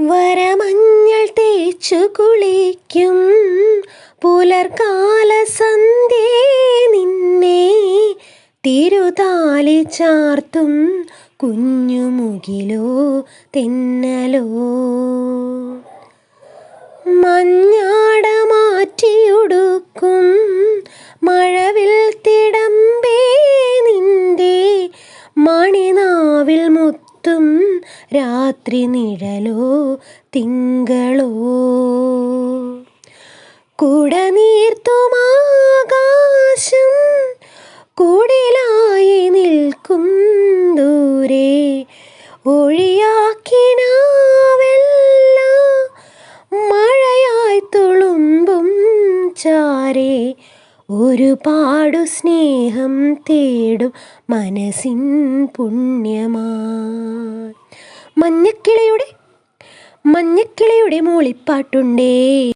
വരമഞ്ഞൾ തേച്ചു കുളിക്കും. പുലർകാല സന്ധ്യേ നിന്നെ തിരുതാലി ചാർത്തും കുഞ്ഞുമുകിലോ തെന്നലോ. മഞ്ഞാട മാറ്റിയുടുക്കും. മഴവിൽ തിടമ്പേ നിന്റെ മണിനാവിൽ മുത്തും രാത്രി നിഴലോ തിങ്കളോ. കുടനീർത്തുമാകാശം കൂടിലായി നിൽക്കും ദൂരെ. ഒഴിയാക്കിനാവെല്ല മഴയായി തുളുമ്പും ചാരേ. ഒരുപാടു സ്നേഹം തേടും മനസ്സിൻ പുണ്യമാ. മഞ്ഞക്കിളിയുടെ മഞ്ഞക്കിളയുടെ മൂളിപ്പാട്ടുണ്ടേ.